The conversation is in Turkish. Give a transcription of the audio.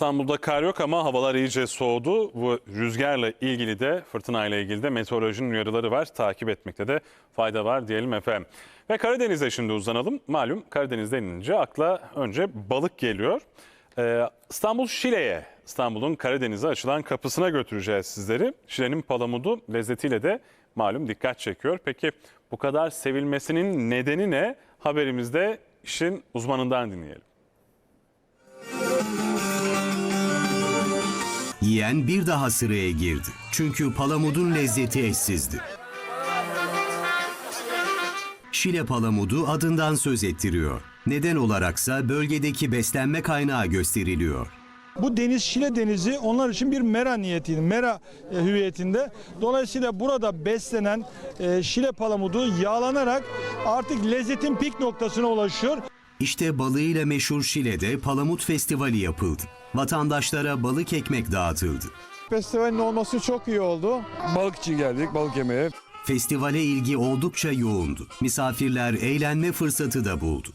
İstanbul'da kar yok ama havalar iyice soğudu. Bu rüzgarla ilgili de fırtınayla ilgili de meteorolojinin uyarıları var. Takip etmekte de fayda var diyelim efendim. Ve Karadeniz'e şimdi uzanalım. Malum Karadeniz denince akla önce balık geliyor. Ee, İstanbul Şile'ye, İstanbul'un Karadeniz'e açılan kapısına götüreceğiz sizleri. Şile'nin palamudu lezzetiyle de malum dikkat çekiyor. Peki bu kadar sevilmesinin nedeni ne? Haberimizde işin uzmanından dinleyelim. Yiyen bir daha sıraya girdi. Çünkü palamudun lezzeti eşsizdi. Şile palamudu adından söz ettiriyor. Neden olaraksa bölgedeki beslenme kaynağı gösteriliyor. Bu deniz Şile denizi onlar için bir mera niyetiydi. Mera e, hüviyetinde. Dolayısıyla burada beslenen e, Şile palamudu yağlanarak artık lezzetin pik noktasına ulaşıyor. İşte balığıyla meşhur Şile'de Palamut Festivali yapıldı. Vatandaşlara balık ekmek dağıtıldı. Festivalin olması çok iyi oldu. Balık için geldik, balık yemeye. Festivale ilgi oldukça yoğundu. Misafirler eğlenme fırsatı da buldu.